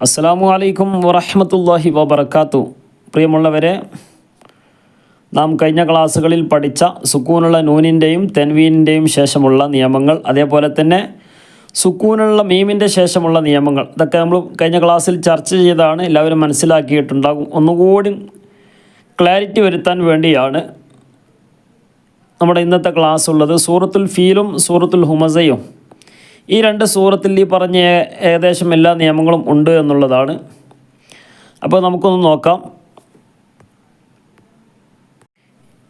അസ്സാം അലൈക്കും വറഹമത്തല്ലാഹി വബർക്കാത്തു പ്രിയമുള്ളവരെ നാം കഴിഞ്ഞ ക്ലാസ്സുകളിൽ പഠിച്ച സുക്കൂനുള്ള നൂനിന്റെയും തെൻവീനിന്റെയും ശേഷമുള്ള നിയമങ്ങൾ അതേപോലെ തന്നെ സുക്കൂനുള്ള മീമിന്റെ ശേഷമുള്ള നിയമങ്ങൾ ഇതൊക്കെ നമ്മൾ കഴിഞ്ഞ ക്ലാസ്സിൽ ചർച്ച ചെയ്താണ് എല്ലാവരും മനസ്സിലാക്കിയിട്ടുണ്ടാകും. ഒന്നുകൂടി ക്ലാരിറ്റി വരുത്താൻ വേണ്ടിയാണ് നമ്മുടെ ഇന്നത്തെ ക്ലാസ് ഉള്ളത് സൂറത്തുൽ ഫീലും സൂറത്തുൽ ഹുമസയും. ഈ രണ്ട് സൂറത്തിൽ ഈ പറഞ്ഞ ഏകദേശം എല്ലാ നിയമങ്ങളും ഉണ്ട് എന്നുള്ളതാണ്. അപ്പോൾ നമുക്കൊന്ന് നോക്കാം.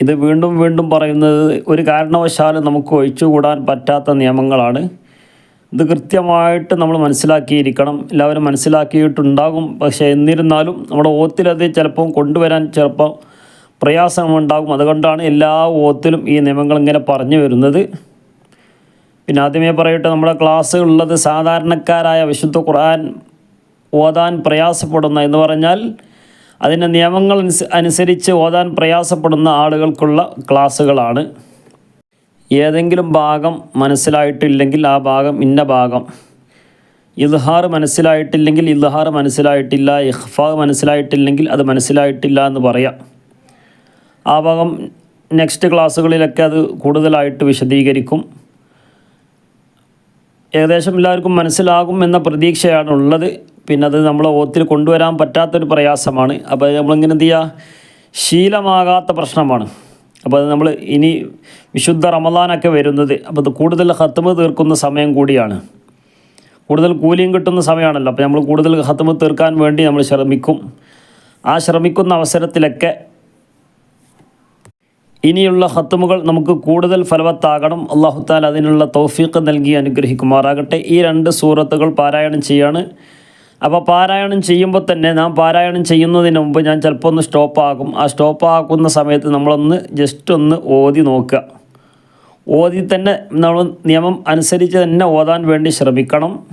ഇത് വീണ്ടും വീണ്ടും പറയുന്നത് ഒരു കാരണവശാലും നമുക്ക് ഒഴിച്ചുകൂടാൻ പറ്റാത്ത നിയമങ്ങളാണ്. ഇത് കൃത്യമായിട്ട് നമ്മൾ മനസ്സിലാക്കിയിരിക്കണം. എല്ലാവരും മനസ്സിലാക്കിയിട്ടുണ്ടാകും. പക്ഷേ എന്നിരുന്നാലും നമ്മുടെ ഓത്തിലത് ചിലപ്പം കൊണ്ടുവരാൻ ചിലപ്പോൾ പ്രയാസമുണ്ടാകും അതുകൊണ്ടാണ് എല്ലാ ഓത്തിലും ഈ നിയമങ്ങൾ ഇങ്ങനെ പറഞ്ഞു വരുന്നത്. പിന്നെ ആദ്യമേ പറയട്ടെ നമ്മുടെ ക്ലാസ്സുകളുള്ളത് സാധാരണക്കാരായ വിശുദ്ധ ഖുർആൻ ഓതാൻ പ്രയാസപ്പെടുന്ന എന്ന് പറഞ്ഞാൽ അതിന്റെ നിയമങ്ങൾ അനുസരിച്ച് ഓതാൻ പ്രയാസപ്പെടുന്ന ആളുകൾക്കുള്ള ക്ലാസ്സുകളാണ്. ഏതെങ്കിലും ഭാഗം മനസ്സിലായിട്ടില്ലെങ്കിൽ ആ ഭാഗം ഇന്ന ഭാഗം. ഇൽഹാർ മനസ്സിലായിട്ടില്ലെങ്കിൽ ഇൽഹാർ മനസ്സിലായിട്ടില്ല ഇഹ്ഫാ മനസ്സിലായിട്ടില്ലെങ്കിൽ അത് മനസ്സിലായിട്ടില്ല എന്ന് പറയാം. ആ ഭാഗം നെക്സ്റ്റ് ക്ലാസ്സുകളിലൊക്കെ അത് കൂടുതലായിട്ട് വിശദീകരിക്കും. ഏകദേശം എല്ലാവർക്കും മനസ്സിലാകും എന്ന പ്രതീക്ഷയാണ് ഉള്ളത്. പിന്നെ അത് നമ്മൾ ഓത്തിൽ കൊണ്ടുവരാൻ പറ്റാത്തൊരു പ്രയാസമാണ്. അപ്പോൾ നമ്മളിങ്ങനെ എന്ത് ചെയ്യുക ശീലമാകാത്ത പ്രശ്നമാണ്. അപ്പോൾ അത് നമ്മൾ ഇനി വിശുദ്ധ റമദാനൊക്കെ വരുന്നത്. അപ്പോൾ അത് കൂടുതൽ ഹത്തുമ തീർക്കുന്ന സമയം കൂടിയാണ്. കൂടുതൽ കൂലിയും കിട്ടുന്ന സമയമാണല്ലോ. അപ്പോൾ നമ്മൾ കൂടുതൽ ഹത്തുമ തീർക്കാൻ വേണ്ടി നമ്മൾ ശ്രമിക്കും. ആ ശ്രമിക്കുന്ന അവസരത്തിലൊക്കെ ഇനിയുള്ള ഹത്തുമുകൾ നമുക്ക് കൂടുതൽ ഫലവത്താകണം. അള്ളാഹുത്താൽ അതിനുള്ള തൗഫീഖ് നൽകി അനുഗ്രഹിക്കുമാറാകട്ടെ. ഈ രണ്ട് സൂറത്തുകൾ പാരായണം ചെയ്യാണ്. അപ്പോൾ പാരായണം ചെയ്യുമ്പോൾ തന്നെ നാം പാരായണം ചെയ്യുന്നതിന് മുമ്പ് ഞാൻ ചിലപ്പോൾ ഒന്ന് സ്റ്റോപ്പ് ആകും. ആ സ്റ്റോപ്പ് ആക്കുന്ന സമയത്ത് നമ്മളൊന്ന് ജസ്റ്റ് ഒന്ന് ഓതി നോക്കുക. ഓതി തന്നെ നമ്മൾ നിയമം അനുസരിച്ച് തന്നെ ഓതാൻ വേണ്ടി ശ്രമിക്കണം.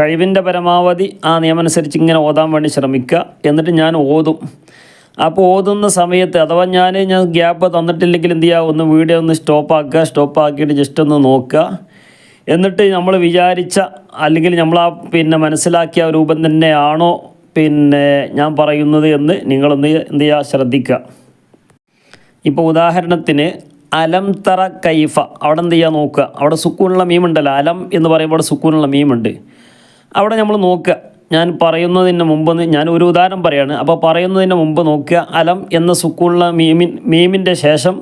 കഴിവിന്റെ പരമാവധി ആ നിയമം അനുസരിച്ച് ഇങ്ങനെ ഓതാൻ വേണ്ടി ശ്രമിക്കുക. എന്നിട്ട് ഞാൻ ഓതും. അപ്പോൾ ഓതുന്ന സമയത്ത് അഥവാ ഞാൻ ഞാൻ ഗ്യാപ്പ് തന്നിട്ടില്ലെങ്കിൽ എന്ത് ചെയ്യുക ഒന്ന് വീഡിയോ ഒന്ന് സ്റ്റോപ്പ് ആക്കുക സ്റ്റോപ്പ് ആക്കിയിട്ട് ജസ്റ്റ് ഒന്ന് നോക്കുക. എന്നിട്ട് നമ്മൾ വിചാരിച്ച അല്ലെങ്കിൽ നമ്മൾ ആ പിന്നെ മനസ്സിലാക്കിയ രൂപം തന്നെയാണോ പിന്നെ ഞാൻ പറയുന്നത് എന്ന് നിങ്ങളൊന്ന് എന്ത് ചെയ്യുക ശ്രദ്ധിക്കുക. ഇപ്പോൾ ഉദാഹരണത്തിന് അലം തറ കൈഫ. അവിടെ എന്ത് ചെയ്യുക നോക്കുക. അവിടെ സുക്കൂണുള്ള മീമുണ്ടല്ലോ. അലം എന്ന് പറയുമ്പോൾ അവിടെ സുക്കൂണുള്ള മീമുണ്ട്. അവിടെ നമ്മൾ നോക്കുക. ഞാൻ പറയുന്നതിന് മുമ്പ് ഞാൻ ഒരു ഉദാഹരണം പറയാണ്. അപ്പോൾ പറയുന്നതിന് മുമ്പ് നോക്കുക അലം എന്ന സുക്കൂണുള്ള മീമിൻ മീമിന്റെ ശേഷം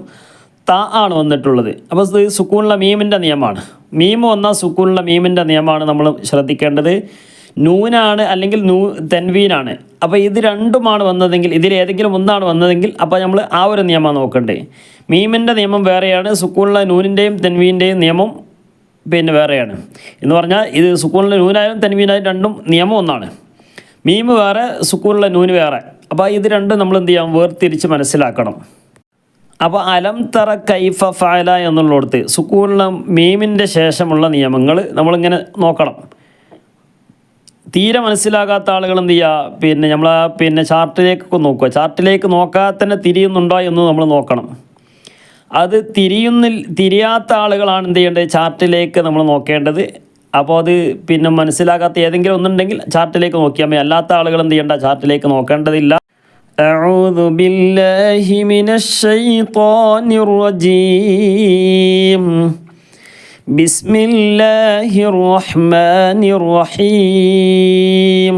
ത ആണ് വന്നിട്ടുള്ളത്. അപ്പോൾ ഇത് സുക്കൂണുള്ള മീമിന്റെ നിയമമാണ്. മീം വന്നാൽ സുക്കൂണുള്ള മീമിന്റെ നിയമമാണ് നമ്മൾ ശ്രദ്ധിക്കേണ്ടത്. നൂനാണ് അല്ലെങ്കിൽ നൂ തെൻവീനാണ്. അപ്പോൾ ഇത് രണ്ടുമാണ് വന്നതെങ്കിൽ ഇതിൽ ഏതെങ്കിലും ഒന്നാണ് വന്നതെങ്കിൽ അപ്പോൾ നമ്മൾ ആ ഒരു നിയമം നോക്കണ്ടേ മീമിന്റെ നിയമം വേറെയാണ്. സുക്കൂണിലെ നൂനിന്റെയും തെൻവീന്റെയും നിയമം പിന്നെ വേറെയാണ്. എന്ന് പറഞ്ഞാൽ ഇത് സുക്കൂണിലെ നൂനായാലും തെൻവീനായാലും രണ്ടും നിയമം ഒന്നാണ്. മീമ് വേറെ സുക്കൂണിലെ നൂന് വേറെ. അപ്പോൾ ഇത് രണ്ടും നമ്മൾ എന്ത് ചെയ്യാം വേർതിരിച്ച് മനസ്സിലാക്കണം. അപ്പോൾ അലം തറ കൈഫ ഫാല എന്നുള്ളിടത്ത് സുക്കൂണിലെ മീമിന്റെ ശേഷമുള്ള നിയമങ്ങൾ നമ്മളിങ്ങനെ നോക്കണം. തീരെ മനസ്സിലാകാത്ത ആളുകൾ എന്ത് ചെയ്യുക? പിന്നെ നമ്മൾ പിന്നെ ചാർട്ടിലേക്കൊക്കെ നോക്കുക. ചാർട്ടിലേക്ക് നോക്കാതെ തന്നെ തിരിയുന്നുണ്ടോ എന്ന് നമ്മൾ നോക്കണം. അത് തിരിയുന്നിൽ തിരിയാത്ത ആളുകളാണ് എന്ത് ചെയ്യേണ്ടത് ചാർട്ടിലേക്ക് നമ്മൾ നോക്കേണ്ടത് അപ്പോൾ അത് പിന്നെ മനസ്സിലാകാത്ത ഏതെങ്കിലും ഒന്നുണ്ടെങ്കിൽ ചാർട്ടിലേക്ക് നോക്കിയാൽ മതി അല്ലാത്ത ആളുകൾ എന്ത് ചെയ്യേണ്ട ചാർട്ടിലേക്ക് നോക്കേണ്ടതില്ല أعوذ بالله من الشيطان الرجيم بسم الله الرحمن الرحيم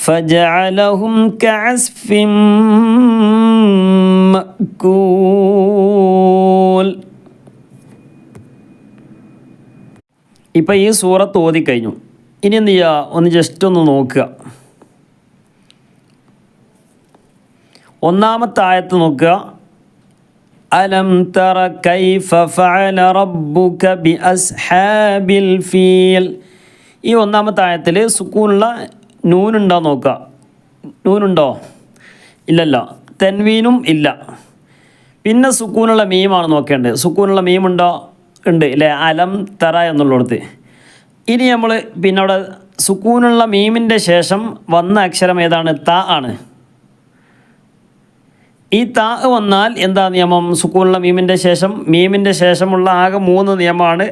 فجعلهم كعسف مأكول ഇപ്പം ഈ സൂറത്ത് ഓതിക്കഴിഞ്ഞു ഇനി എന്ത് ചെയ്യുക ഒന്ന് ജസ്റ്റ് ഒന്ന് നോക്കുക ഒന്നാമത്തെ ആയത്ത് നോക്കുക അലം തറ കൈഫ ഫഅല റബ്ബുക ബി അസ്ഹാബിൽ ഫീൽ ഈ ഒന്നാമത്തെ ആയത്തിൽ സുക്കൂനുള്ള നൂനുണ്ടോ നോക്കുക. നൂനുണ്ടോ? ഇല്ലല്ല. തെൻവീനും ഇല്ല. പിന്നെ സുക്കൂനുള്ള മീമാണ് നോക്കേണ്ടത്. സുക്കൂനുള്ള മീമുണ്ടോ? ഉണ്ട് ഇല്ലേ? അലം തറ എന്നുള്ളിടത്ത്. ഇനി നമ്മൾ പിന്നെ അവിടെ സുക്കൂനുള്ള മീമിന്റെ ശേഷം വന്ന അക്ഷരം ഏതാണ്? ത ആണ്. ഈ താ വന്നാൽ എന്താ നിയമം? സുക്കൂനുള്ള മീമിന്റെ ശേഷം മീമിന്റെ ശേഷമുള്ള ആകെ മൂന്ന് നിയമമാണ്.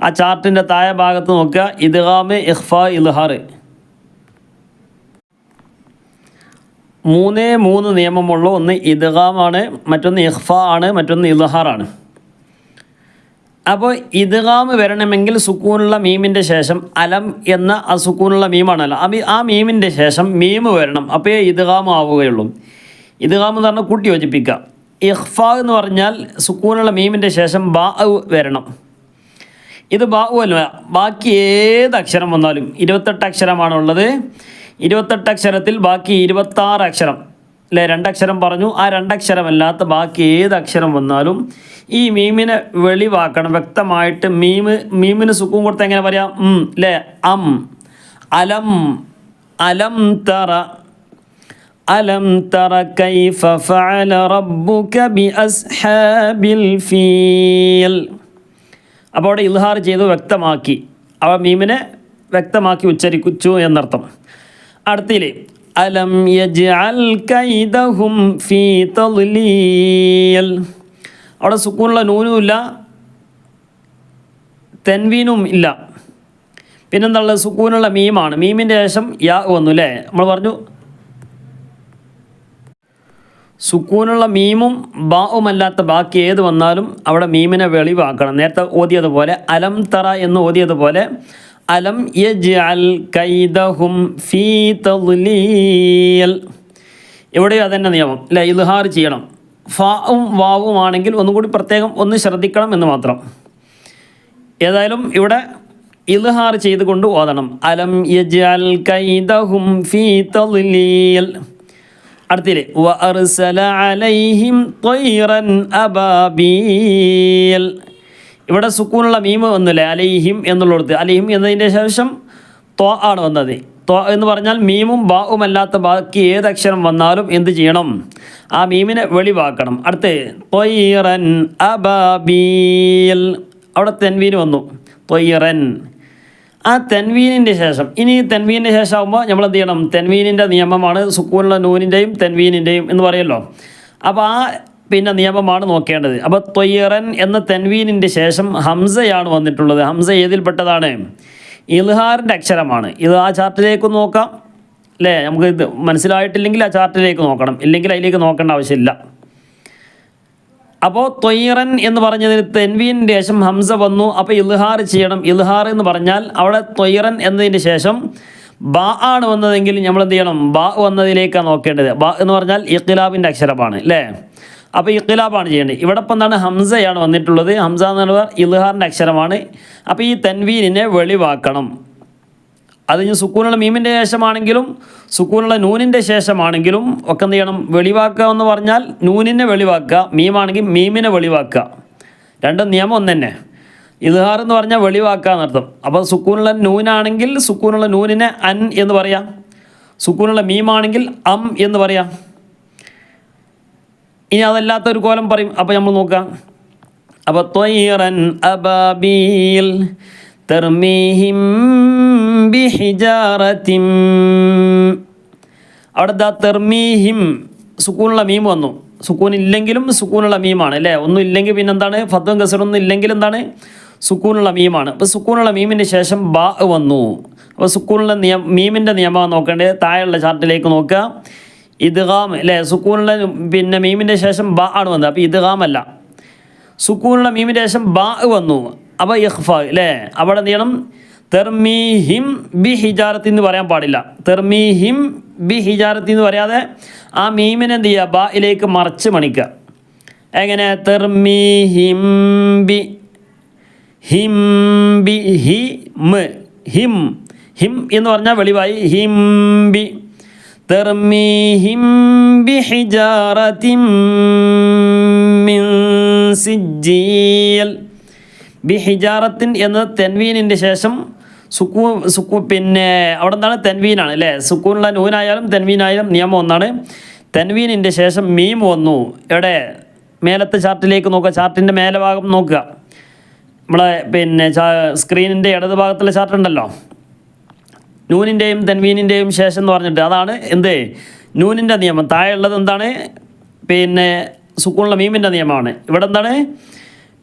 ആ ചാർട്ടിന്റെ താഴെ ഭാഗത്ത് നോക്കുക. ഇദ്ഗാമ് ഇഹ്ഫ ഇൽഹാർ മൂന്നേ മൂന്ന് നിയമമുള്ള ഒന്ന് ഇദ്ഗാമാണ് മറ്റൊന്ന് ഇഖ്ഫ ആണ് മറ്റൊന്ന് ഇദ്ഹാറാണ് അപ്പോൾ ഇദ്ഗാം വരണമെങ്കിൽ സുക്കൂനുള്ള മീമിന്റെ ശേഷം അലം എന്ന ആ സുക്കൂനുള്ള മീമാണല്ലോ. അപ്പം ആ മീമിന്റെ ശേഷം മീമ് വരണം. അപ്പോൾ ഇദ്ഗാം ആവുകയുള്ളൂ. ഇദ്ഗാം എന്ന് പറഞ്ഞാൽ കൂട്ടി യോജിപ്പിക്കുക. ഇഖ്ഫ എന്ന് പറഞ്ഞാൽ സുക്കൂനുള്ള മീമിന്റെ ശേഷം ബാ വരണം. ഇത് ബാ ബാക്കി ഏത് അക്ഷരം വന്നാലും ഇരുപത്തെട്ട് അക്ഷരമാണുള്ളത്. ഇരുപത്തെട്ട് അക്ഷരത്തിൽ ബാക്കി ഇരുപത്താറ് അക്ഷരം അല്ലെ രണ്ടക്ഷരം പറഞ്ഞു. ആ രണ്ടക്ഷരമല്ലാത്ത ബാക്കി ഏത് അക്ഷരം വന്നാലും ഈ മീമിനെ വെളിവാക്കണം. വ്യക്തമായിട്ട് മീമ് മീമിന് സുഖം കൊടുത്ത് എങ്ങനെ പറയാം? അല്ലേ അം. അലം അലം തറ. അലം തറ കൈഫ ഫഅല റബ്ബുക ബി അസ്ഹാബിൽ ഫീൽ. അപ്പോൾ അവിടെ ഇൽഹാർ ചെയ്തു വ്യക്തമാക്കി. അവ മീമിനെ വ്യക്തമാക്കി ഉച്ചരിച്ചു എന്നർത്ഥം. അടുത്തിൽ അലം യജ്അൽ കൈദഹും ഫീ തദ്ലീൽ. അവിടെ സുക്കൂണുള്ള നൂനും ഇല്ല തെൻവീനും ഇല്ല. പിന്നെന്താ സുക്കൂനുള്ള മീമാണ്. മീമിന്റെ ശേഷം യാ വന്നു അല്ലേ? നമ്മൾ പറഞ്ഞു സുക്കൂനുള്ള മീമും ബാവുമല്ലാത്ത ബാക്കി ഏത് വന്നാലും അവിടെ മീമിനെ വെളിവാക്കണം. നേരത്തെ ഓതിയതുപോലെ അലം തറ എന്ന് ഓതിയതുപോലെ അലം യജ്അൽ കൈദഹും ഫീ തദ്ലീൽ. എവിടെയോ അതന്നെ നിയമം അല്ലെ? ഇൽഹാർ ചെയ്യണം. ഫാവും വാവും ആണെങ്കിൽ ഒന്നും കൂടി പ്രത്യേകം ഒന്ന് ശ്രദ്ധിക്കണം എന്ന് മാത്രം. ഏതായാലും ഇവിടെ ഇൽഹാർ ചെയ്തുകൊണ്ട് ഓതണം. അലം യജ്അൽ കൈദഹും ഫീ തദ്ലീൽ. അടുത്തില്ലേ അർസല അലൈഹിം ത്വയ്റൻ അബാബീൽ. ഇവിടെ സുക്കൂനുള്ള മീമ് വന്നില്ലേ? അലൈഹിം എന്നുള്ളിടത്ത്. അലൈഹിം എന്നതിന്റെ ശേഷം ത്വ ആണ് വന്നത്. ത്വ എന്ന് പറഞ്ഞാൽ മീമും ബാവും അല്ലാത്ത ബാക്കി ഏത് അക്ഷരം വന്നാലും എന്ത് ചെയ്യണം? ആ മീമിനെ വെളിവാക്കണം. അടുത്ത് ത്വയ്റൻ അബാബീൽ. അവിടെ തെൻവീന് വന്നു. ത്വയ്റൻ. ആ തെൻവീനിന്റെ ശേഷം ഇനി തെൻവീനിന്റെ ശേഷം ആകുമ്പോൾ നമ്മൾ എന്ത് ചെയ്യണം? തെൻവീനിന്റെ നിയമമാണ് സുക്കൂനുള്ള നൂനിന്റെയും തെൻവീനിന്റെയും എന്ന് പറയല്ലോ അപ്പോൾ ആ പിന്നെ നിയമമാണ് നോക്കേണ്ടത്. അപ്പോൾ തൊയ്യറൻ എന്ന തെൻവീനിന്റെ ശേഷം ഹംസയാണ് വന്നിട്ടുള്ളത്. ഹംസ ഏതിൽപ്പെട്ടതാണ്? ഇൽഹാറിന്റെ അക്ഷരമാണ്. ഇത് ആ ചാർട്ടിലേക്ക് നോക്കാം. അല്ലേ നമുക്ക് ഇത് മനസ്സിലായിട്ടില്ലെങ്കിൽ ആ ചാർട്ടിലേക്ക് നോക്കണം. ഇല്ലെങ്കിൽ അതിലേക്ക് നോക്കേണ്ട ആവശ്യമില്ല. അപ്പോൾ തൊയ്യറൻ എന്ന് പറഞ്ഞതിന് തെൻവീനിന്റെ ശേഷം ഹംസ വന്നു. അപ്പോൾ ഇൽഹാർ ചെയ്യണം. ഇൽഹാർ എന്ന് പറഞ്ഞാൽ അവിടെ തൊയ്യറൻ എന്നതിന് ശേഷം ബാ ആണ് വന്നതെങ്കിൽ നമ്മൾ എന്ത് ചെയ്യണം? ബാ വന്നതിലേക്കാണ് നോക്കേണ്ടത്. ബാ എന്ന് പറഞ്ഞാൽ ഇഖ്ലാബിന്റെ അക്ഷരമാണ്. അല്ലേ അപ്പോൾ ഇഖിലാബാണ് ചെയ്യേണ്ടത്. ഇവിടെ ഇപ്പം എന്താണ് ഹംസയാണ് വന്നിട്ടുള്ളത്. ഹംസ എന്ന് പറഞ്ഞാൽ ഇൽഹാറിന്റെ അക്ഷരമാണ്. അപ്പോൾ ഈ തൻവീനിനെ വെളിവാക്കണം. അത് ഇനി സുക്കൂനുള്ള മീമിന്റെ ശേഷമാണെങ്കിലും സുക്കൂനുള്ള നൂനിന്റെ ശേഷമാണെങ്കിലും ഒക്കെ എന്ത് ചെയ്യണം? വെളിവാക്കുക എന്ന് പറഞ്ഞാൽ നൂനിനെ വെളിവാക്കുക മീമാണെങ്കിൽ മീമിനെ വെളിവാക്കുക. രണ്ടും നിയമം ഒന്ന് തന്നെ. ഇൽഹാർ എന്ന് പറഞ്ഞാൽ വെളിവാക്കുക എന്നർത്ഥം അപ്പോൾ സുക്കൂനുള്ള നൂനാണെങ്കിൽ സുക്കൂനുള്ള നൂനിനെ അൻ എന്ന് പറയാം. സുക്കൂനുള്ള മീമാണെങ്കിൽ അം എന്ന് പറയാം. ഇനി അതല്ലാത്ത ഒരു കോലം പറയും. അപ്പോൾ നമ്മൾ നോക്കാം അപ്പോൾ ത്വയ്റൻ അബാബീൽ തെർമീഹിം ബിഹിജാറത്തിം. അവിടെ ആ തെർമീഹിം സുക്കൂണുള്ള മീം വന്നു. സുക്കൂൻ ഇല്ലെങ്കിലും സുക്കൂണുള്ള മീമാണ് അല്ലേ? ഒന്നും ഇല്ലെങ്കിൽ പിന്നെ എന്താണ് ഫത്വം കസറൊന്നും ഇല്ലെങ്കിൽ എന്താണ്? സുക്കൂണുള്ള മീമാണ്. അപ്പോൾ സുക്കൂണുള്ള മീമിന് ശേഷം ബാ വന്നു. അപ്പോൾ സുക്കൂണുള്ള നിയമ മീമിന്റെ നിയമം നോക്കേണ്ടത് താഴെയുള്ള ചാർട്ടിലേക്ക് നോക്കുക. ഇദ്ഗാം അല്ലേ? സുക്കൂനുള്ള പിന്നെ മീമിന്റെ ശേഷം ബാ ആണ് വന്നത്. അപ്പോൾ ഇദ്ഗാം അല്ല. സുക്കൂനുള്ള മീമിന്റെ ശേഷം ബാ വന്നു. അപ്പോൾ ഇഖ്ഫ അല്ലേ? അവിടെ എന്ത് ചെയ്യണം? തെർമീഹിം ബി ഹിജാരത്തി എന്ന് പറയാൻ പാടില്ല. തെർമീഹിം ബി ഹിജാരത്തി എന്ന് പറയാതെ ആ മീമിനെ എന്ത് ചെയ്യുക? ബയിലേക്ക് മറച്ച് മണിക്കുക. എങ്ങനെ? തെർമീഹിം ബി ഹിം ബി ഹി ഹിം ഹിം എന്ന് പറഞ്ഞാൽ വെളിവായി. ഹിം ബി തെർമീഹിം بحجارة من മിൻ സിജ്ജീൽ ബി എന്ന തെൻവീനിന്റെ ശേഷം സുക്കൂ സുക്കൂ പിന്നെ അവിടെ എന്താണ് തെൻവീനാണ് അല്ലേ? സുക്കൂനുള്ള നൂനായാലും തൻവീനായാലും നിയമം ഒന്നാണ്. തെൻവീനിന്റെ ശേഷം മീം വന്നു. എവിടെ? മേലത്തെ ചാർട്ടിലേക്ക് നോക്കുക. ചാർട്ടിന്റെ മേലെ ഭാഗം നോക്കുക. നമ്മളെ പിന്നെ സ്ക്രീനിന്റെ ഇടത് ഭാഗത്തുള്ള ചാർട്ട് ഉണ്ടല്ലോ നൂനിന്റെയും തെൻവീനിന്റെയും ശേഷം എന്ന് പറഞ്ഞിട്ട് അതാണ് എന്ത്? നൂനിന്റെ നിയമം. താഴെയുള്ളത് എന്താണ്? പിന്നെ സുക്കൂണുള്ള മീമിന്റെ നിയമമാണ്. ഇവിടെ എന്താണ്?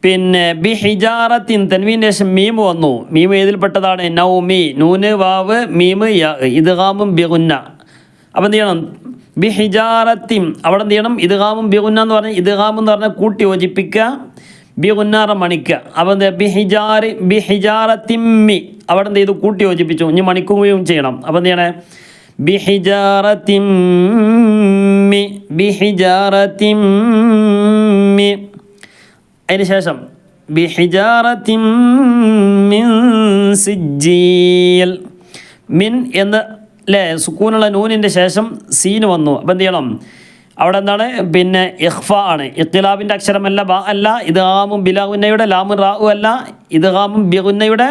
പിന്നെ ബി ഹിജാറത്തിൻ തെൻവീന്റെ ശേഷം മീം വന്നു. മീം ഏതിൽപ്പെട്ടതാണ്? നൗമി. നൂന് വാവ് മീമ് ഇദ്ഗാമും ബിഗുന്ന. അപ്പം എന്ത് ചെയ്യണം? ബി ഹിജാറത്തിം അവിടെ എന്ത് ചെയ്യണം? ഇദ്ഗാമും ബിഗുന്ന എന്ന് പറഞ്ഞാൽ ഇദ്ഗാം എന്ന് പറഞ്ഞാൽ കൂട്ടി യോജിപ്പിക്കുക. ബി ഉന്നാറ മണിക്ക് എന്താ ബി ഹിജാറി ബി ഹിജാറത്തിമ്മി അവിടെ എന്ത് ചെയ്തു കൂട്ടി യോജിപ്പിച്ചു ഇനി മണിക്കുകയും ചെയ്യണം. അപ്പം എന്ത് ചെയ്യണേ? ബി ഹിജാറത്തിമ്മി ബി ഹിജാറത്തിമ്മി അതിന് ശേഷം ബി തിമ്മി സിജ്ജീൽ. മിൻ എന്ന് അല്ലേ സുക്കൂനുള്ള നൂനിന്റെ ശേഷം സീന് വന്നു. അപ്പം എന്ത് ചെയ്യണം? അവിടെ എന്താണ്? പിന്നെ ഇഹ്ഫ ആണ്. ഇഖ്തിലാബിന്റെ അക്ഷരമല്ല ബ അല്ല ഇദ്ഹാമും ബിലാഹുന്നയുടെ ലാമു റാഉ അല്ല ഇദ്ഹാമും ബിഹുന്നയുടെ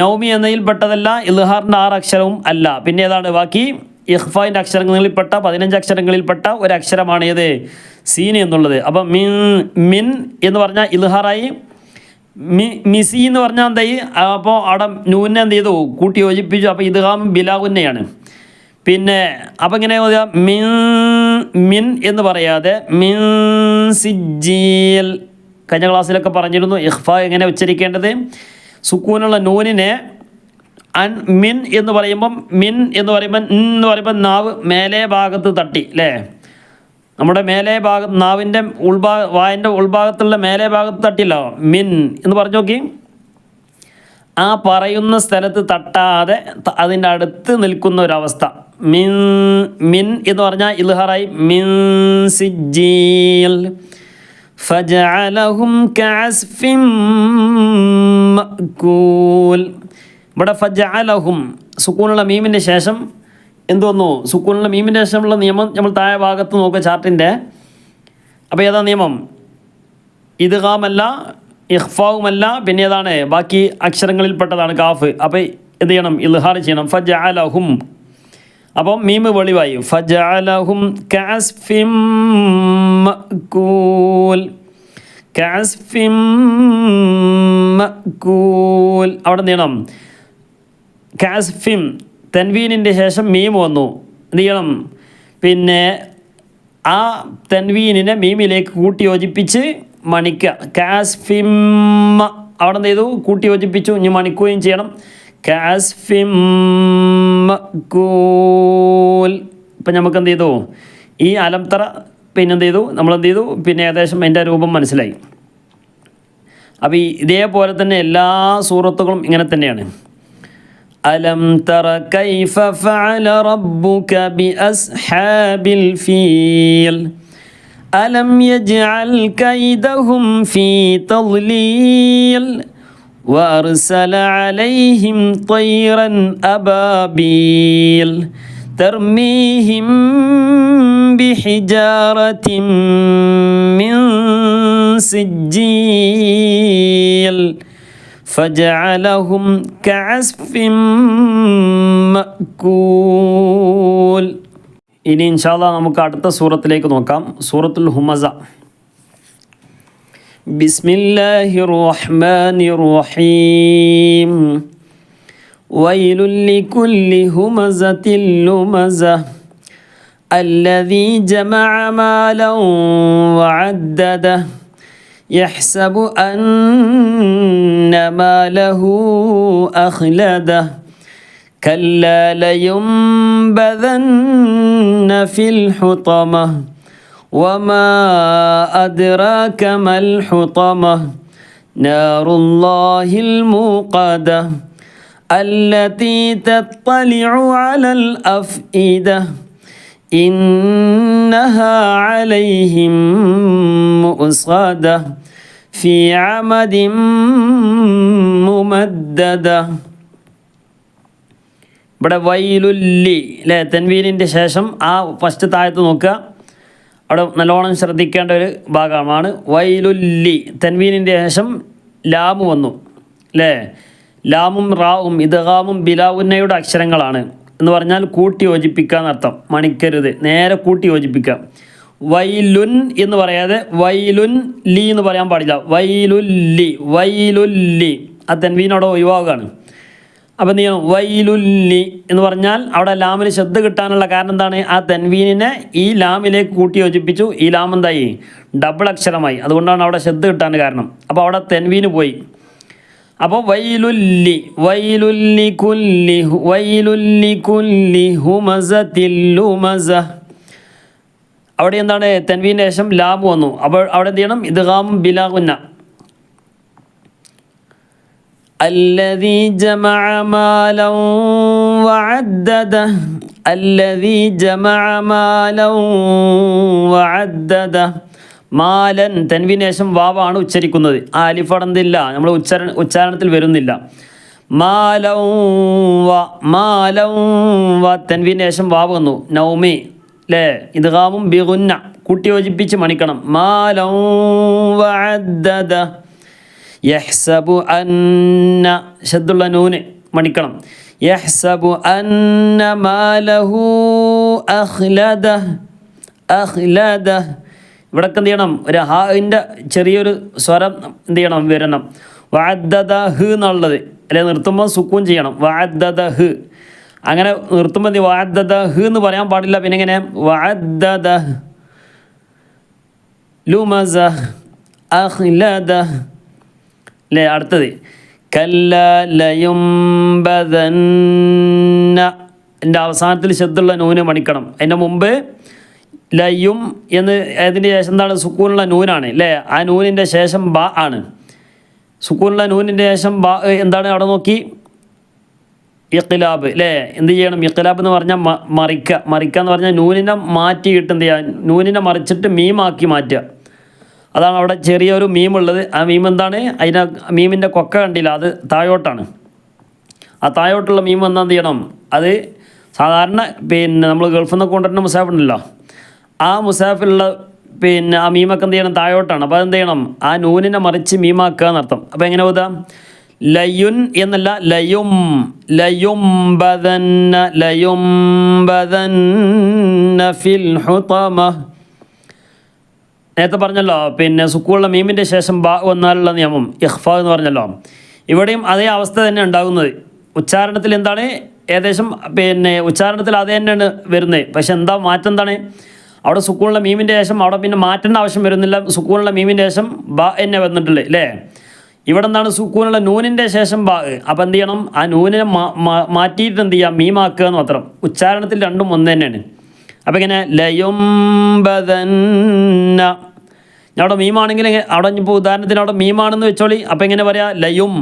നൗമി എന്നതിൽപ്പെട്ടതല്ല ഇൽഹാറിന്റെ ആറ് അക്ഷരവും അല്ല. പിന്നെ ഏതാണ് ബാക്കി? ഇഖ്ഫാന്റെ അക്ഷരങ്ങളിൽപ്പെട്ട പതിനഞ്ച് അക്ഷരങ്ങളിൽപ്പെട്ട ഒരു അക്ഷരമാണ് ഏത് സീൻ എന്നുള്ളത്. അപ്പം മിൻ മിൻ എന്ന് പറഞ്ഞാൽ ഇൽഹാറായി മി മിസി എന്ന് പറഞ്ഞാൽ എന്തായി? അപ്പോൾ അവിടെ നൂനെ എന്ത് ചെയ്തു? കൂട്ടി യോജിപ്പിച്ചു. അപ്പോൾ ഇദ്ഗാം ബിലാഹുന്നയാണ് പിന്നെ അപ്പം ഇങ്ങനെ മിൻ മിൻ എന്ന് പറയാതെ മിൻ സിജീൽ കഴിഞ്ഞ ക്ലാസ്സിലൊക്കെ പറഞ്ഞിരുന്നു ഇഹ്ഫ എങ്ങനെ ഉച്ചരിക്കേണ്ടത്? സുക്കൂനുള്ള നൂനിനെ അൻ മിൻ എന്ന് പറയുമ്പം മിൻ എന്ന് പറയുമ്പം ഇൻ എന്ന് പറയുമ്പം നാവ് മേലേ ഭാഗത്ത് തട്ടി അല്ലേ നമ്മുടെ മേലേ ഭാഗത്ത് നാവിന്റെ ഉൾഭാഗ വായന്റെ ഉൾഭാഗത്തുള്ള മേലേ ഭാഗത്ത് തട്ടില്ലോ മിൻ എന്ന് പറഞ്ഞു നോക്കി. ആ പറയുന്ന സ്ഥലത്ത് തട്ടാതെ അതിന്റെ അടുത്ത് നിൽക്കുന്ന ഒരവസ്ഥ. മിൻ മിൻ എന്ന് പറഞ്ഞാൽ ഇൽഹറായി മിൻ സിജീൽ ഫജഅലഹും കഅസ്ഫിൻ മഅകൂൽ. ഇവിടെ ഫജഅലഹും സുക്കൂണുള്ള മീമിന്റെ ശേഷം എന്ത് വന്നു? സുക്കൂണുള്ള മീമിന്റെ ശേഷമുള്ള നിയമം നമ്മൾ താഴെ ഭാഗത്ത് നോക്കുക ചാർട്ടിന്റെ. അപ്പോൾ ഏതാ നിയമം? ഇദ്ഗാമല്ല ഇഹ്ഫാവുമല്ല പിന്നെ ഏതാണ്? ബാക്കി അക്ഷരങ്ങളിൽപ്പെട്ടതാണ് കാഫ്. അപ്പോൾ എന്ത് ചെയ്യണം? ഇൽഹാർ ചെയ്യണം. ഫജ അലഹും അപ്പം മീമ് വെളിവായി. ഫജാലഹും കാസ്ഫിം കാസ്ഫിം മഅകൂൽ അവിടെ നീണം കാസ്ഫിം തെൻവീനിന്റെ ശേഷം മീം വന്നു. നീളം പിന്നെ ആ തെൻവീനിനെ മീമിലേക്ക് കൂട്ടി യോജിപ്പിച്ച് മണിക്ക. കാസ്ഫിം അവിടെ എന്ത് ചെയ്തു? കൂട്ടി യോജിപ്പിച്ചു ഇനി മണിക്കുകയും ചെയ്യണം. കാസ്ഫിമ്മ ഇപ്പം നമുക്ക് എന്ത് ചെയ്തു ഈ അലംത്ര പിന്നെ എന്ത് ചെയ്തു നമ്മൾ എന്ത് ചെയ്തു പിന്നെ ഏകദേശം എന്റെ രൂപം മനസ്സിലായി. അപ്പം ഈ ഇതേപോലെ തന്നെ എല്ലാ സൂറത്തുകളും ഇങ്ങനെ തന്നെയാണ്. അലം തറ കൈഫ ഫഅല റബ്ബുക ബി അസ്ഹാബിൽ ഫീൽ. അലം യജ്അൽ കൈദഹും ഫീ തദ്ലീൽ. وأرسل عليهم طيرا أبابيل ترميهم بحجارة من سجيل فجعلهم كعسف مأكول ഇനി ഇൻഷാല്ല നമുക്ക് അടുത്ത സൂറത്തിലേക്ക് നോക്കാം സൂറത്തുൽ ഹുമസ بسم الله الرحمن الرحيم. ويل لكل همزة لمزة. الذي جمع مالا وعدده. يحسب أن ماله أخلده. كلا لينبذن في الحطمة. وما أدراك ما الحطمة نار الله الموقدة التي تطلع على الأفئدة إنها عليهم مؤصدة في عمد ممددة ഇവിടെ വൈലുല്ലി അല്ലേ തെൻവീനിൻ്റെ ശേഷം ആ ഫസ്റ്റ് താഴത്ത് നോക്കുക അവിടെ നല്ലോണം ശ്രദ്ധിക്കേണ്ട ഒരു ഭാഗമാണ്. വൈലുല്ലി തെൻവീനിന്റെ ശേഷം ലാമ് വന്നു അല്ലേ ലാമും റാവും ഇദ്ഹാമും ബിലാവുന്നയുടെ അക്ഷരങ്ങളാണ്. എന്ന് പറഞ്ഞാൽ കൂട്ടി യോജിപ്പിക്കുക എന്നർത്ഥം മണിക്കരുത് നേരെ കൂട്ടി യോജിപ്പിക്കുക വൈലുൻ എന്ന് പറയാതെ വൈലുൻ ലി എന്ന് പറയാൻ പാടില്ല. വൈലുല്ലി വൈലുല്ലി. ആ തെൻവീനോടെ ഒഴിവാകുകയാണ് അപ്പം ചെയ്യണം? വൈലുല്ലി എന്ന് പറഞ്ഞാൽ അവിടെ ലാമിന് ശബ്ദ കിട്ടാനുള്ള കാരണം എന്താണ്? ആ തെൻവീനിനെ ഈ ലാമിലേക്ക് കൂട്ടി യോജിപ്പിച്ചു. ഈ ലാം എന്തായി? ഡബിൾ അക്ഷരമായി. അതുകൊണ്ടാണ് അവിടെ ശബ്ദ കിട്ടാൻ കാരണം. അപ്പോൾ അവിടെ തെൻവീന് പോയി. അപ്പോൾ വൈലുല്ലി വൈലുല്ലി കുല്ലി വൈലുല്ലി കുല്ലി ഹുമസ തില്ലുമസ അവിടെ എന്താണ്? തെൻവീന്റെ ശേഷം ലാബ് വന്നു. അപ്പോൾ അവിടെ എന്ത് ചെയ്യണം? ഇദ്ഗാം ബിലാഗുന്ന. الذي جمع مالا وعدده الذي جمع مالا وعدده മാലൻ തെൻവിന് ശേഷം വാവാണ് ഉച്ചരിക്കുന്നത് ആ അലിഫടന്തില്ല നമ്മൾ ഉച്ചാരണ ഉച്ചാരണത്തിൽ വരുന്നില്ല മാലൗ വ മാലൗ വ തെൻവിന് ശേഷം വാവ് വന്നു നൗമി അല്ലേ ഇദ്ഗാമും ബിഗുന്ന കൂട്ടി യോജിപ്പിച്ച് മണിക്കണം മാലൗ വഅദ്ദദ യഹ്സബു അന്ന ശബ്ദുള്ള നൂന് മണിക്കണം. യഹ്സബു അന്ന മാലഹു അഹ്ലദ അഹ്ലദ ഇവിടൊക്കെ എന്ത് ചെയ്യണം? ഒരു ഹാഇന്റെ ചെറിയൊരു സ്വരം എന്ത് ചെയ്യണം? വരണം. വാദ്ദത ഹ് എന്നുള്ളത്. അല്ലെ നിർത്തുമ്പോൾ സുക്കൂൻ ചെയ്യണം. വാദ്ദത ഹ്. അങ്ങനെ നിർത്തുമ്പോൾ എന്ത് വാദ്ദത ഹ് എന്ന് പറയാൻ പാടില്ല. പിന്നെ എങ്ങനെ? വാദ്ദത ലുമസ അഖ്ലദ അല്ലേ അടുത്തത്. കല്ലയും എന്റെ അവസാനത്തിൽ ശബ്ദമുള്ള നൂന് മണിക്കണം. അതിന്റെ മുമ്പ് ലയും എന്ന് അതിന്റെ ശേഷം എന്താണ്? സുക്കൂനുള്ള നൂനാണ് അല്ലേ ആ നൂനിന്റെ ശേഷം ബ ആണ്. സുക്കൂനുള്ള നൂനിന്റെ ശേഷം ബ എന്താണ് അവിടെ നോക്കി? ഇഖ്ലാബ് അല്ലേ എന്ത് ചെയ്യണം? ഇഖ്ലാബ് എന്ന് പറഞ്ഞാൽ മറിക്കുക മറിക്കുക എന്ന് പറഞ്ഞാൽ നൂനിനെ മാറ്റിയിട്ട് എന്ത് ചെയ്യുക നൂനിനെ മറിച്ചിട്ട് മീമാക്കി മാറ്റുക. അതാണ് അവിടെ ചെറിയൊരു മീമുള്ളത്. ആ മീം എന്താണ് അതിനെ മീമിന്റെ കൊക്ക കണ്ടില്ല? അത് താഴോട്ടാണ് ആ താഴോട്ടുള്ള മീം എന്താ എന്ത് ചെയ്യണം? അത് സാധാരണ പിന്നെ നമ്മൾ ഗൾഫിൽ നിന്ന് കൊണ്ടുവരുന്ന മുസാഫ് ഉണ്ടല്ലോ. ആ മുസാഫിലുള്ള പിന്നെ ആ മീമൊക്കെ എന്ത് ചെയ്യണം? താഴോട്ടാണ് അപ്പോൾ അതെന്ത് ചെയ്യണം? ആ നൂനിനെ മറിച്ച് മീമാക്കുക എന്നർത്ഥം. അപ്പോൾ എങ്ങനെ പോതാം ലയുൻ എന്നല്ല ലയും ലയും ബദന്ന ലയും ബദന്ന ഫിൽ ഹുതമ. നേരത്തെ പറഞ്ഞല്ലോ പിന്നെ സുക്കൂളിലെ മീമിന്റെ ശേഷം ബാ വന്നാലുള്ള നിയമം ഇഹ്ഫ എന്ന് പറഞ്ഞല്ലോ. ഇവിടെയും അതേ അവസ്ഥ തന്നെ ഉണ്ടാകുന്നത്. ഉച്ചാരണത്തിൽ എന്താണ്? ഏകദേശം പിന്നെ ഉച്ചാരണത്തിൽ അത് തന്നെയാണ് വരുന്നത്. പക്ഷെ എന്താ മാറ്റം എന്താണ്? അവിടെ സുക്കൂളുള്ള മീമിന്റെ ശേഷം അവിടെ പിന്നെ മാറ്റേണ്ട ആവശ്യം വരുന്നില്ല. സുക്കൂളുള്ള മീമിന്റെ ശേഷം ബാ എന്നെ വന്നിട്ടുള്ളത് അല്ലേ? ഇവിടെ എന്താണ്? സുക്കൂനുള്ള നൂനിന്റെ ശേഷം ബാ. അപ്പോൾ എന്ത് ചെയ്യണം? ആ നൂനിനെ മാറ്റിയിട്ട് എന്ത് ചെയ്യുക മീമാക്കുക എന്ന് മാത്രം. ഉച്ചാരണത്തിൽ രണ്ടും ഒന്ന് തന്നെയാണ്. അപ്പം ഇങ്ങനെ ലയുംബദന്ന അവിടെ മീമാണെങ്കിൽ അവിടെ ഇപ്പോൾ ഉദാഹരണത്തിന് അവിടെ മീമാണെന്ന് വെച്ചോളി അപ്പോൾ എങ്ങനെ പറയാ ലയും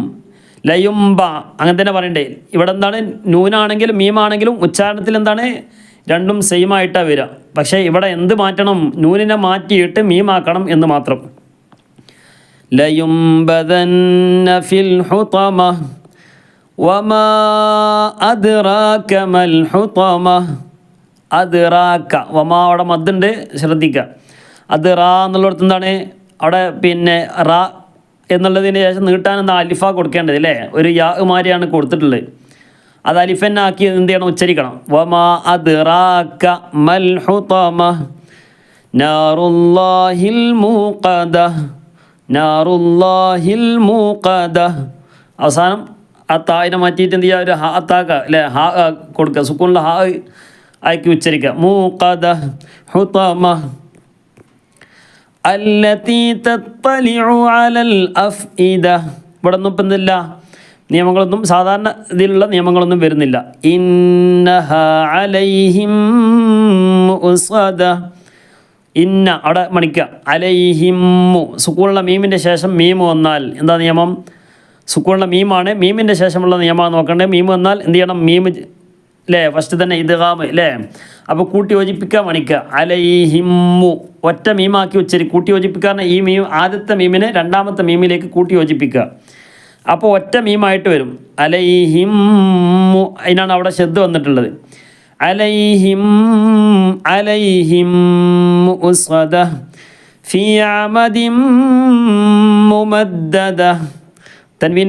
ലയുംബ അങ്ങനെ തന്നെ പറയണ്ടേ ഇവിടെ എന്താണ് നൂനാണെങ്കിലും മീമാണെങ്കിലും ഉച്ചാരണത്തിൽ എന്താണ് രണ്ടും സെയിം ആയിട്ടാണ് വരിക പക്ഷേ ഇവിടെ എന്ത് മാറ്റണം നൂനിനെ മാറ്റിയിട്ട് മീമാക്കണം എന്ന് മാത്രം لينبذن في الحطمة وما أدراك ما الحطمة أدراك وما അവിടെ മദ്ദുണ്ട് ശ്രദ്ധിക്കുക അത് റാ എന്നുള്ളിടത്ത് എന്താണ്? അവിടെ പിന്നെ റാ എന്നുള്ളതിന് ശേഷം നീട്ടാൻ എന്താ അലിഫ കൊടുക്കേണ്ടത് അല്ലേ? ഒരു യാ മാരിയാണ് കൊടുത്തിട്ടുള്ളത്. അത് അലിഫന്നാക്കി എന്ത് ചെയ്യണം? ഉച്ചരിക്കണം. വമാ അത് റാക്ക അവസാനം ആ തായിനെ മാറ്റിയിട്ട് എന്ത് ചെയ്യുക? ഒരു ഹാ താക്ക അല്ലേ? ഹാ കൊടുക്കുക. സുക്കൂണിൽ ഹാ ആക്കി ഉച്ചരിക്കുക. മൂഖദ ഹുതമ അല്ലത്തി അഫ്ഇദ. ഇവിടെ ഒന്നും ഇപ്പം നിയമങ്ങളൊന്നും സാധാരണ ഇതിലുള്ള നിയമങ്ങളൊന്നും വരുന്നില്ല. ഇന്നഹ അലൈഹിം ഇന്ന അവിടെ മണിക്ക. അലൈഹിമ്മു സുക്കൂണുള്ള മീമിന്റെ ശേഷം മീം വന്നാൽ എന്താ നിയമം? സുക്കൂണുള്ള മീമാണ്. മീമിന്റെ ശേഷമുള്ള നിയമം നോക്കേണ്ടത്. മീം വന്നാൽ എന്ത് ചെയ്യണം? മീം അല്ലേ ഫസ്റ്റ് തന്നെ ഇതാമ് അല്ലേ അപ്പോൾ കൂട്ടി യോജിപ്പിക്കാൻ മണിക്കുക അലൈഹിമ്മു ഒറ്റ മീമാക്കി ഉച്ചരി കൂട്ടി യോജിപ്പിക്കാറിന് ഈ മീം ആദ്യത്തെ മീമിനെ രണ്ടാമത്തെ മീമിലേക്ക് കൂട്ടി യോജിപ്പിക്കുക അപ്പോൾ ഒറ്റ മീമായിട്ട് വരും. അലൈഹിമ്മു അതിനാണ് അവിടെ ശ്രദ്ധ വന്നിട്ടുള്ളത്. അലൈഹിം അലൈഹിം മുസ്വദ ഫി മുമദ്ദദ.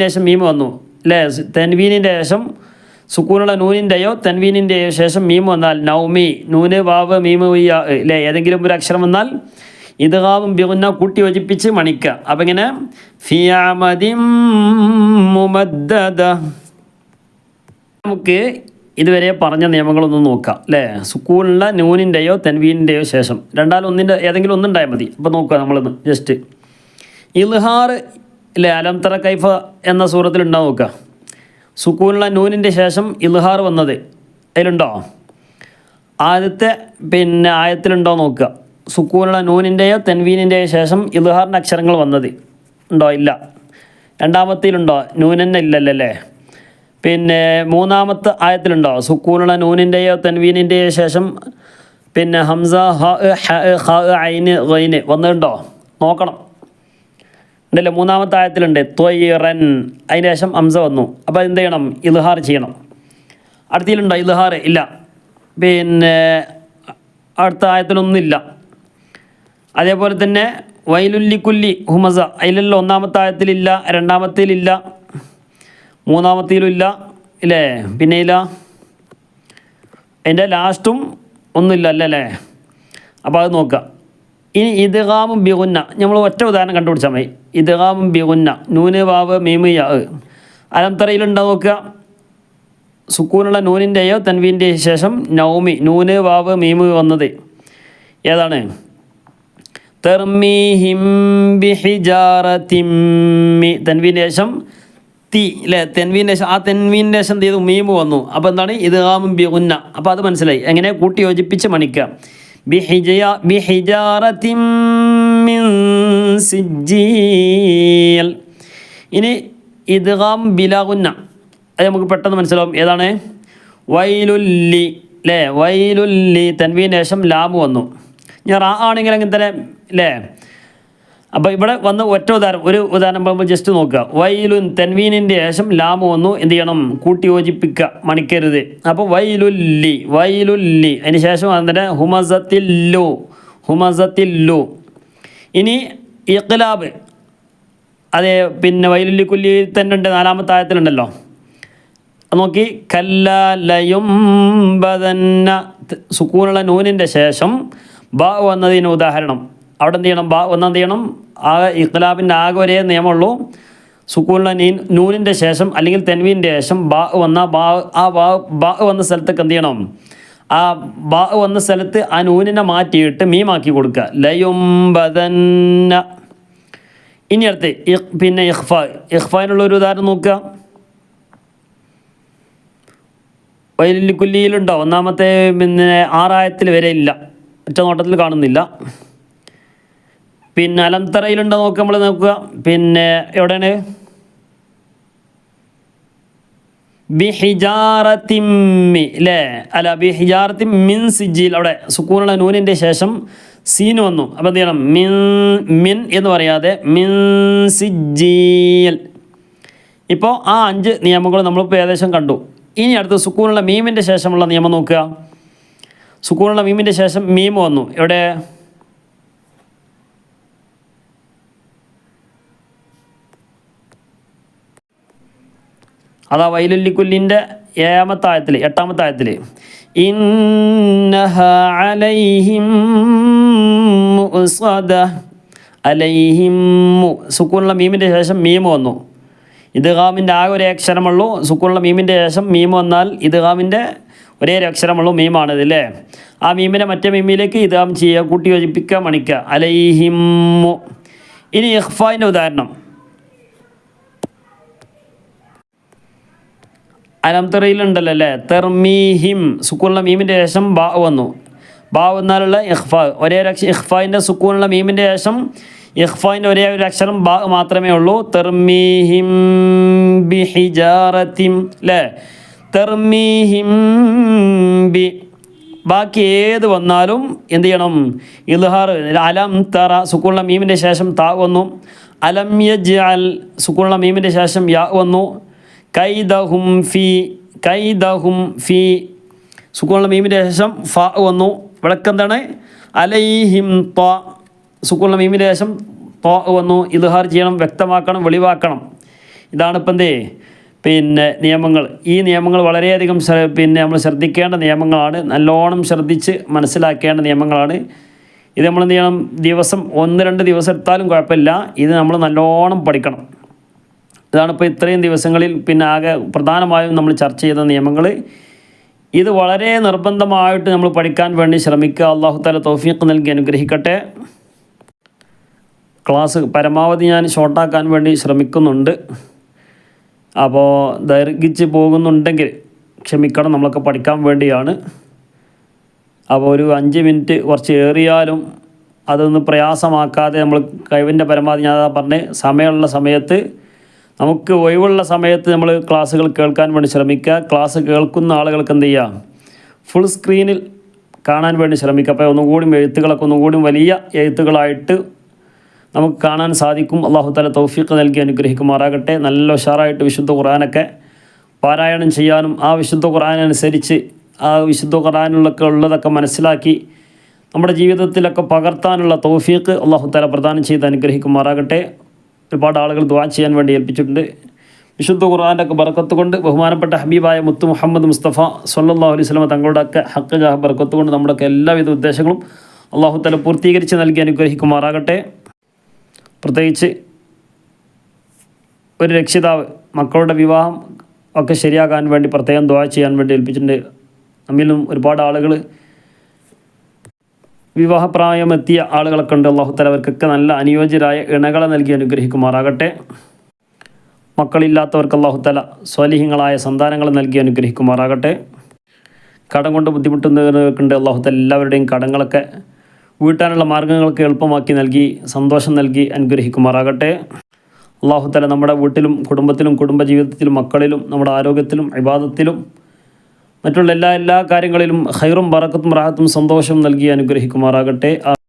ശേഷം മീം വന്നു. അല്ലേ തൻവീനിന്റെ ശേഷം സുക്കൂനുള്ള നൂനിന്റെയോ തൻവീനിന്റെയോ ശേഷം മീം വന്നാൽ നൗമി നൂന് വാവ് മീമ് അല്ലേ ഏതെങ്കിലും ഒരു അക്ഷരം വന്നാൽ ഇതാവും ബിഗുന്ന കൂട്ടി യോജിപ്പിച്ച് മണിക്കുക അപ്പം ഇങ്ങനെ നമുക്ക് ഇതുവരെ പറഞ്ഞ നിയമങ്ങളൊന്നും നോക്കാം അല്ലേ? സുക്കൂണിലെ നൂനിന്റെയോ തെൻവീനിന്റെയോ ശേഷം. രണ്ടാലൊന്നിന്റെ ഏതെങ്കിലും ഒന്നുണ്ടായാൽ മതി. അപ്പോൾ നോക്കുക നമ്മളിന്ന് ജസ്റ്റ് ഇൽഹാർ അല്ലേ അലംതറ കൈഫ എന്ന സൂറത്തിൽ ഉണ്ടാവും നോക്കുക. സുക്കൂണിലെ നൂനിന്റെ ശേഷം ഇൽഹാർ വന്നത് അതിലുണ്ടോ? ആദ്യത്തെ പിന്നെ ആയത്തിലുണ്ടോ നോക്കുക. സുക്കൂനുള്ള നൂനിന്റെയോ തെൻവീനിന്റെയോ ശേഷം ഇൽഹാറിന്റെ അക്ഷരങ്ങൾ വന്നത് ഉണ്ടോ? ഇല്ല. രണ്ടാമത്തേലുണ്ടോ? നൂനെന്നെ ഇല്ലല്ലേ പിന്നെ മൂന്നാമത്തെ ആയത്തിലുണ്ടോ? സുക്കൂനുള്ള നൂനിന്റെയോ തെൻവീനിന്റെയോ ശേഷം പിന്നെ ഹംസ ഹ ഹ ഐന് ഗൈന് വന്നിട്ടുണ്ടോ? നോക്കണം. ഉണ്ടല്ലോ മൂന്നാമത്തെ ആയത്തിലുണ്ട് ത്വയ്റൻ. അതിന് ശേഷം അംസ വന്നു. അപ്പോൾ എന്ത് ചെയ്യണം? ഇൽഹാർ ചെയ്യണം. അടുത്തതിലുണ്ടോ? ഇൽഹാർ ഇല്ല. പിന്നെ അടുത്ത ആയത്തിലൊന്നുമില്ല. അതേപോലെ തന്നെ വൈലുല്ലിക്കുല്ലി ഹുമസ. അതിലല്ലോ ഒന്നാമത്തെ ആയത്തിലില്ല രണ്ടാമത്തേലില്ല മൂന്നാമത്തേലും ഇല്ല? ഇല്ലേ പിന്നെ ഇല്ല അതിന്റെ ലാസ്റ്റും ഒന്നുമില്ല അല്ലേ അപ്പോൾ അത് നോക്കുക. ഇനി ഇദ്ഗാമും ബിഗുന്ന. നമ്മൾ ഒറ്റ ഉദാഹരണം കണ്ടുപിടിച്ചാൽ മതി. ഇദ്ഗാമും ബിഗുന്ന നൂന് വാവ് മീമ് യാ അലംതറയിലുണ്ടോ നോക്കുക സുക്കൂനുള്ള നൂനിന്റെയോ തൻവീന്റെയോ ശേഷം നൗമി നൂന് വാവ് മീമ് വന്നത്. ഏതാണ്? തൻവീന്റെ ശേഷം തി അല്ലേ തെൻവീന്റെ ശേഷം ആ തെൻവീന്റെ ശേഷം എന്ത് മീമ് വന്നു. അപ്പോൾ എന്താണ്? ഇത് ബിഗുന്ന. ഉന്ന അപ്പോൾ അത് മനസ്സിലായി. എങ്ങനെ? കൂട്ടി യോജിപ്പിച്ച് മണിക്കുക. ഇനി ഇദ്ഗാം ബിലാഗുന്ന അത് നമുക്ക് പെട്ടെന്ന് മനസ്സിലാവും. ഏതാണ്? വൈലുല്ലി. അല്ലേ വൈലുല്ലി. തൻവീന് ശേഷം ലാബ് വന്നു. ഞാൻ ആണെങ്കിൽ അങ്ങനെ തന്നെ അല്ലേ അപ്പോൾ ഇവിടെ വന്ന ഒറ്റ ഉദാഹരണം ഒരു ഉദാഹരണം പറയുമ്പോൾ ജസ്റ്റ് നോക്കുക. വൈലുൻ തെൻവീനിന്റെ ശേഷം ലാമ് വന്നു എന്ത് ചെയ്യണം? കൂട്ടി യോജിപ്പിക്കുക മണിക്കരുത്. അപ്പോൾ വൈലുല്ലി വൈലുല്ലി. അതിന് ശേഷം അതിന്റെ ഹുമസത്തില്ലു ഹുമസത്തില്ലു. ഇനി ഇഖ്ലാബ്. അതെ പിന്നെ വൈലുല്ലി കുല്ലി തന്നെ ഉണ്ട് നാലാമത്തെ ആയത്തിലുണ്ടല്ലോ. നോക്കി കല്ലലയും ബദന്ന സുക്കൂനുള്ള നൂനിന്റെ ശേഷം ബ വന്നതിന് ഉദാഹരണം. അവിടെ എന്ത് ചെയ്യണം? ഒന്നാം വന്ന എന്ത് ചെയ്യണം? ആ ഇഖ്ലാബിന്റെ ആകെ ഒരേ നിയമമുള്ളൂ. സുക്കൂനുള്ള നീൻ നൂനിന്റെ ശേഷം അല്ലെങ്കിൽ തെൻവീന്റെ ശേഷം ബാ വന്ന ബാ ആ ബാ ബാ വന്ന സ്ഥലത്തേക്ക് എന്ത് ചെയ്യണം? ആ ബാ വന്ന സ്ഥലത്ത് ആ നൂനിനെ മാറ്റിയിട്ട് മീമാക്കി കൊടുക്കുക. ലയും ബദന്ന ഇനി അടുത്ത് പിന്നെ ഇഖ്ഫ. ഇഖ്ഫാനുള്ള ഒരു ഉദാഹരണം നോക്കുക. വൈലിക്കുല്ലിയിലുണ്ടോ ഒന്നാമത്തെ പിന്നെ ആറായത്തിൽ വരെ ഇല്ല. ഒറ്റ നോട്ടത്തിൽ കാണുന്നില്ല. പിന്നെ അലംതറയിലുണ്ടോ നോക്കുക നമ്മൾ നോക്കുക. പിന്നെ എവിടെയാണ്? ബിഹിജാറത്തിമ്മി അല്ലേ അല്ല ബിഹിജാറത്തി മിൻ സിജിൽ അവിടെ സുക്കൂനുള്ള നൂനിന്റെ ശേഷം സീൻ വന്നു. അപ്പോൾ എന്ത് ചെയ്യണം? മിൻ മിൻ എന്ന് പറയാതെ മിൻ സിജീൽ ഇപ്പോൾ ആ അഞ്ച് നിയമങ്ങൾ നമ്മളിപ്പോൾ ഏകദേശം കണ്ടു. ഇനി അടുത്ത് സുക്കൂനുള്ള മീമിന്റെ ശേഷമുള്ള നിയമം നോക്കുക. സുക്കൂനുള്ള മീമിന്റെ ശേഷം മീം വന്നു. എവിടെ? അതാ വൈലുല്ലിക്കുല്ലിന്റെ ഏഴാമത്തെ ആയത്തിൽ ആയത്തിൽ അലൈഹിം അലൈഹിം മു സുക്കൂനുള്ള മീമിന്റെ ശേഷം മീം വന്നു. ഇദ്ഗാമിന്റെ ആകെ ഒരേ അക്ഷരമുള്ളൂ. സുക്കൂണുള്ള മീമിന്റെ ശേഷം മീം വന്നാൽ ഇദ്ഗാമിന്റെ ഒരേ ഒരു അക്ഷരമുള്ളൂ മീമാണിത് അല്ലേ ആ മീമിനെ മറ്റേ മീമിലേക്ക് ഇദ്ഗാം ചെയ്യുക കൂട്ടി യോജിപ്പിക്കുക മണിക്കുക. അലൈഹിമ്മു ഇനി ഇഹ്ഫാന്റെ ഉദാഹരണം. അലംതറയിലുണ്ടല്ലോ അല്ലേ തെർമീഹിം സുക്കൂണുള്ള മീമിന്റെ ശേഷം ബാ വന്നു. ബാ വന്നാലുള്ള ഇഹ്ഫാ ഒരേ ഒരു അക്ഷരം ഇഖ്ഫായിന്റെ സുക്കൂണുള്ള മീമിന്റെ ശേഷം ഇഹ്ഫായിന്റെ ഒരേ ഒരു അക്ഷരം ബാ മാത്രമേ ഉള്ളൂ. തെർമീഹിം ബിഹിജാറത്തിം അല്ലേ തെർമീഹിം ബി ബാക്കി ഏത് വന്നാലും എന്ത് ചെയ്യണം? ഇൽഹാർ അലം തറ സുക്കൂണുള്ള മീമിന്റെ ശേഷം താ വന്നു. അലം യജ് അൽ സുക്കൂണുള്ള മീമിന്റെ ശേഷം യാ വന്നു. കൈദഹും ഫി കൈദഹും ഫി. സുക്കൂണുള്ള മീമിന്റെ ശേഷം ഫ വന്നു. വിളക്കെന്താണ് അലൈഹിം ത. സുക്കൂണുള്ള മീമിന്റെ ശേഷം ത വന്നു. ഇൽഹാർ ചെയ്യണം വ്യക്തമാക്കണം വെളിവാക്കണം. ഇതാണ് ഇപ്പം എന്തേ? പിന്നെ നിയമങ്ങൾ. ഈ നിയമങ്ങൾ വളരെയധികം പിന്നെ നമ്മൾ ശ്രദ്ധിക്കേണ്ട നിയമങ്ങളാണ്. നല്ലോണം ശ്രദ്ധിച്ച് മനസ്സിലാക്കേണ്ട നിയമങ്ങളാണ്. ഇത് നമ്മൾ എന്ത് ചെയ്യണം? ദിവസം ഒന്ന് രണ്ട് ദിവസം എടുത്താലും കുഴപ്പമില്ല. ഇത് നമ്മൾ നല്ലോണം പഠിക്കണം. ഇതാണ് ഇപ്പോൾ ഇത്രയും ദിവസങ്ങളിൽ പിന്നെ ആകെ പ്രധാനമായും നമ്മൾ ചർച്ച ചെയ്ത നിയമങ്ങൾ. ഇത് വളരെ നിർബന്ധമായിട്ട് നമ്മൾ പഠിക്കാൻ വേണ്ടി ശ്രമിക്കുക. അള്ളാഹു താല തൗഫീഖ് നൽകി അനുഗ്രഹിക്കട്ടെ. ക്ലാസ് പരമാവധി ഞാൻ ഷോർട്ടാക്കാൻ വേണ്ടി ശ്രമിക്കുന്നുണ്ട്. അപ്പോൾ ദൈർഘിച്ച് പോകുന്നുണ്ടെങ്കിൽ ക്ഷമിക്കണം നമ്മളൊക്കെ പഠിക്കാൻ വേണ്ടിയാണ്. അപ്പോൾ ഒരു അഞ്ച് മിനിറ്റ് കുറച്ച് ഏറിയാലും അതൊന്ന് പ്രയാസമാക്കാതെ നമ്മൾ കഴിവിന്റെ പരമാവധി ഞാൻ പറഞ്ഞ് സമയമുള്ള സമയത്ത് നമുക്ക് ഒഴിവുള്ള സമയത്ത് നമ്മൾ ക്ലാസ്സുകൾ കേൾക്കാൻ വേണ്ടി ശ്രമിക്കുക. ക്ലാസ് കേൾക്കുന്ന ആളുകൾക്ക് എന്ത് ചെയ്യുക ഫുൾ സ്ക്രീനിൽ കാണാൻ വേണ്ടി ശ്രമിക്കുക. അപ്പോൾ ഒന്നുകൂടി എഴുത്തുകളൊക്കെ ഒന്നുകൂടി വലിയ എഴുത്തുകളായിട്ട് നമുക്ക് കാണാൻ സാധിക്കും. അള്ളാഹു താല തൗഫീഖ് നൽകി അനുഗ്രഹിക്കുമാറാകട്ടെ. നല്ല ഉഷാറായിട്ട് വിശുദ്ധ ഖുറാനൊക്കെ പാരായണം ചെയ്യാനും ആ വിശുദ്ധ ഖുറാനനുസരിച്ച് ആ വിശുദ്ധ ഖുറാനിലൊക്കെ ഉള്ളതൊക്കെ മനസ്സിലാക്കി നമ്മുടെ ജീവിതത്തിലൊക്കെ പകർത്താനുള്ള തൗഫീഖ് അള്ളാഹു താല പ്രദാനം ചെയ്ത് അനുഗ്രഹിക്കുമാറാകട്ടെ. ഒരുപാട് ആളുകൾ ദ്വാ ചെയ്യാൻ വേണ്ടി ഏൽപ്പിച്ചിട്ടുണ്ട്. വിശുദ്ധ ഖുർആാന്റെ ബർക്കത്ത് കൊണ്ട് ബഹുമാനപ്പെട്ട ഹബീബായ മുത്തു മുഹമ്മദ് മുസ്തഫ സല്ലാ അലൈഹി സ്വലമ തങ്ങളുടെ ഒക്കെ ഹക്ക് ജാഹ ബർക്കത്ത് കൊണ്ട് നമ്മുടെയൊക്കെ എല്ലാവിധ ഉദ്ദേശങ്ങളും അള്ളാഹു തല പൂർത്തീകരിച്ച് നൽകി അനുഗ്രഹിക്കുമാറാകട്ടെ. പ്രത്യേകിച്ച് ഒരു രക്ഷിതാവ് മക്കളുടെ വിവാഹം ഒക്കെ ശരിയാകാൻ വേണ്ടി പ്രത്യേകം ദ്വാ ചെയ്യാൻ വേണ്ടി ഏൽപ്പിച്ചിട്ടുണ്ട്. നമ്മിലും ഒരുപാട് ആളുകൾ വിവാഹപ്രായമെത്തിയ ആളുകളെ കണ്ട് അള്ളാഹു തല അവർക്കൊക്കെ നല്ല അനുയോജ്യരായ ഇണകളെ നൽകി അനുഗ്രഹിക്കുമാറാകട്ടെ. മക്കളില്ലാത്തവർക്ക് അള്ളാഹു തല സ്വലിഹിങ്ങളായ സന്താനങ്ങളെ നൽകി അനുഗ്രഹിക്കുമാറാകട്ടെ. കടം കൊണ്ട് ബുദ്ധിമുട്ടുന്നവർക്കുണ്ട് അള്ളാഹു തല എല്ലാവരുടെയും കടങ്ങളൊക്കെ വീട്ടാനുള്ള മാർഗങ്ങളൊക്കെ എളുപ്പമാക്കി നൽകി സന്തോഷം നൽകി അനുഗ്രഹിക്കുമാറാകട്ടെ. അള്ളാഹു തല നമ്മുടെ വീട്ടിലും കുടുംബത്തിലും കുടുംബജീവിതത്തിലും മക്കളിലും നമ്മുടെ ആരോഗ്യത്തിലും ഇബാദത്തിലും മറ്റുള്ള എല്ലാ എല്ലാ കാര്യങ്ങളിലും ഹൈറും ബറക്കത്തും റാഹത്തും സന്തോഷം നൽകി അനുഗ്രഹിക്കുമാറാകട്ടെ.